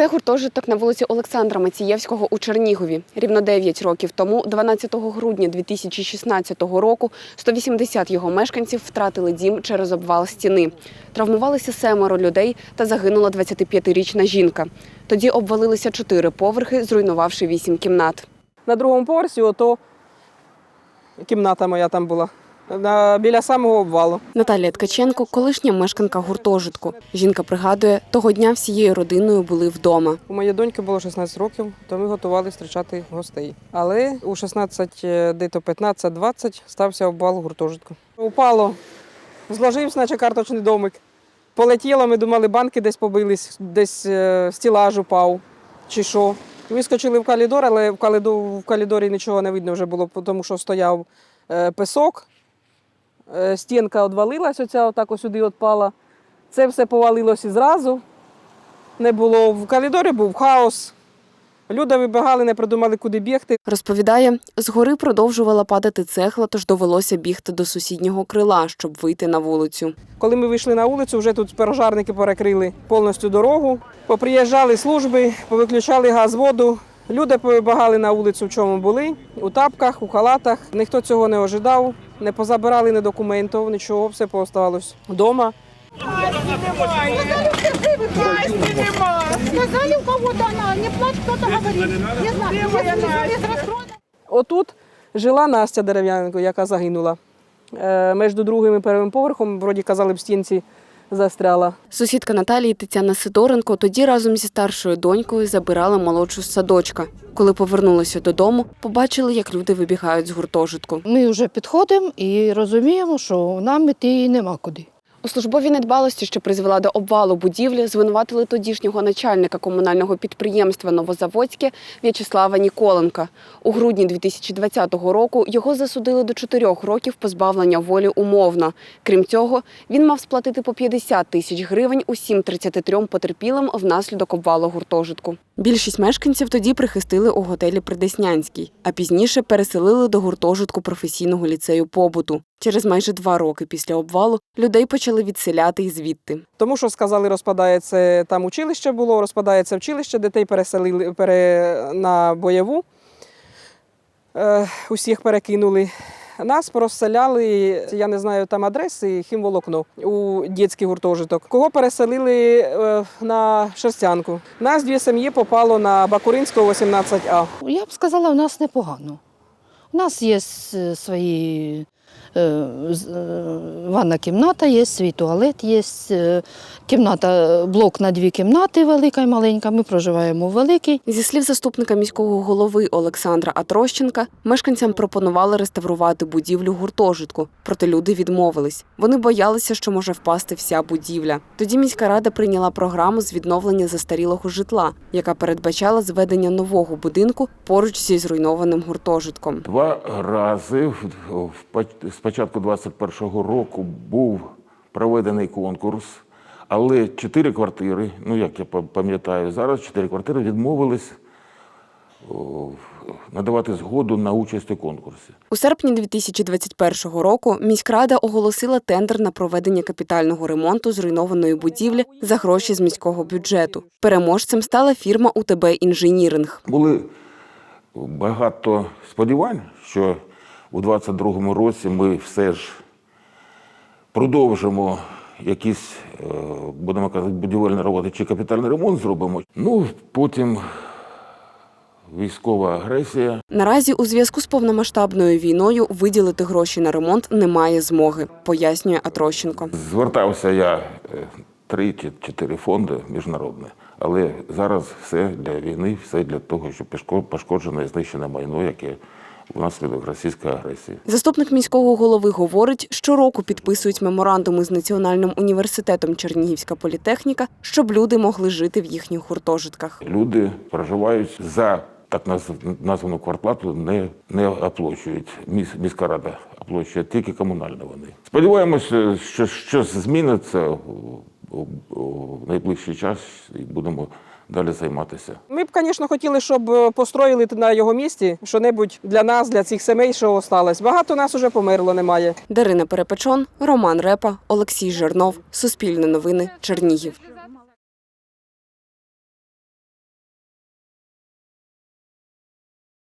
Це гуртожиток на вулиці Олександра Мацієвського у Чернігові. Рівно 9 років тому, 12 грудня 2016 року, 180 його мешканців втратили дім через обвал стіни. Травмувалися семеро людей та загинула 25-річна жінка. Тоді обвалилися чотири поверхи, зруйнувавши вісім кімнат. На другому поверсі ото кімната моя там була. Біля самого обвалу. Наталія Ткаченко – колишня мешканка гуртожитку. Жінка пригадує, того дня всією родиною були вдома. У моєї доньки було 16 років, то ми готували зустрічати гостей. Але у 16, е, десь 15-20 стався обвал гуртожитку. Упало, зложився, наче карточний домик. Полетіло, ми думали, банки десь побились, десь е, стілаж упав чи що. Вискочили в коридор, але в коридорі, нічого не видно вже було, тому що стояв е, песок, стінка відвалилась, оця отак ось сюди відпала. Це все повалилось і зразу. Не було. В коридорі був хаос. Люди вибігали, не придумали, куди бігти. Розповідає, згори продовжувала падати цегла, тож довелося бігти до сусіднього крила, щоб вийти на вулицю. Коли ми вийшли на вулицю, вже тут пожарники перекрили повністю дорогу. Поприїжджали служби, повиключали газ, воду. Люди повибагали на вулицю, в чому були, у тапках, у халатах. Ніхто цього не ожидав, не позабирали ні документів, нічого, все пооставалось вдома. Сказали у кого-то она, не плачь, кто-то говорит. Не знаю, если без расхода. Отут жила Настя Дерев'янко, яка загинула. Е, Між другим і першим поверхом, вроді казали, в стінці застряла. Сусідка Наталії Тетяна Сидоренко тоді разом зі старшою донькою забирала молодшу з садочка. Коли повернулися додому, побачили, як люди вибігають з гуртожитку. Ми вже підходимо і розуміємо, що нам іти нема куди. У службовій недбалості, що призвела до обвалу будівлі, звинуватили тодішнього начальника комунального підприємства Новозаводське В'ячеслава Ніколенка. У грудні 2020 року його засудили до чотирьох років позбавлення волі умовно. Крім цього, він мав сплатити по 50 тисяч гривень усім 33 потерпілим внаслідок обвалу гуртожитку. Більшість мешканців тоді прихистили у готелі Придеснянський, а пізніше переселили до гуртожитку професійного ліцею побуту. Через майже два роки після обвалу людей почали відселяти і звідти. Тому що сказали, розпадається там училище було, розпадається вчилище, дітей переселили пере, на бойову. Е, усіх перекинули. Нас розселяли, я не знаю там адреси, хімволокно у дитячий гуртожиток. Кого переселили е, на Шерстянку. Нас дві сім'ї попало на Бакуринського 18А. Я б сказала, у нас непогано. У нас є свої е, е, ванна кімната, є свій туалет, є е, кімната, блок на дві кімнати, велика і маленька. Ми проживаємо у великій. Зі слів заступника міського голови Олександра Атрощенка, мешканцям пропонували реставрувати будівлю гуртожитку, проте люди відмовились. Вони боялися, що може впасти вся будівля. Тоді міська рада прийняла програму з відновлення застарілого житла, яка передбачала зведення нового будинку поруч зі зруйнованим гуртожитком. Два рази в- в з початку 21-го року був проведений конкурс, але чотири квартири, ну як я па- пам'ятаю, зараз чотири квартири відмовились надавати згоду на участь у конкурсі. У серпні 2021 року міськрада оголосила тендер на проведення капітального ремонту зруйнованої будівлі за гроші з міського бюджету. Переможцем стала фірма УТБ Інженіринг. Були багато сподівань, що у 22-му році ми все ж продовжимо якісь, е, будемо казати, будівельні роботи чи капітальний ремонт зробимо. Ну, потім військова агресія. Наразі у зв'язку з повномасштабною війною виділити гроші на ремонт немає змоги, пояснює Атрощенко. Звертався я е, три чи чотири фонди міжнародні, але зараз все для війни, все для того, щоб пішко- пошкоджене і знищене майно, яке внаслідок російської агресії. Заступник міського голови говорить, щороку підписують меморандуми з Національним університетом Чернігівська політехніка, щоб люди могли жити в їхніх гуртожитках. Люди проживають за так назв- названу квартплату, не, не оплачують. Міс, міська рада оплачує тільки комунальні вони. Сподіваємося, що щось зміниться у найближчий час і будемо далі займатися. Ми б, звісно, хотіли, щоб е, построїли на його місці що-небудь для нас, для цих сімей, що осталось. Багато нас вже померло, немає. Дарина Перепечон, Роман Репа, Олексій Жернов. Суспільне новини. Чернігів.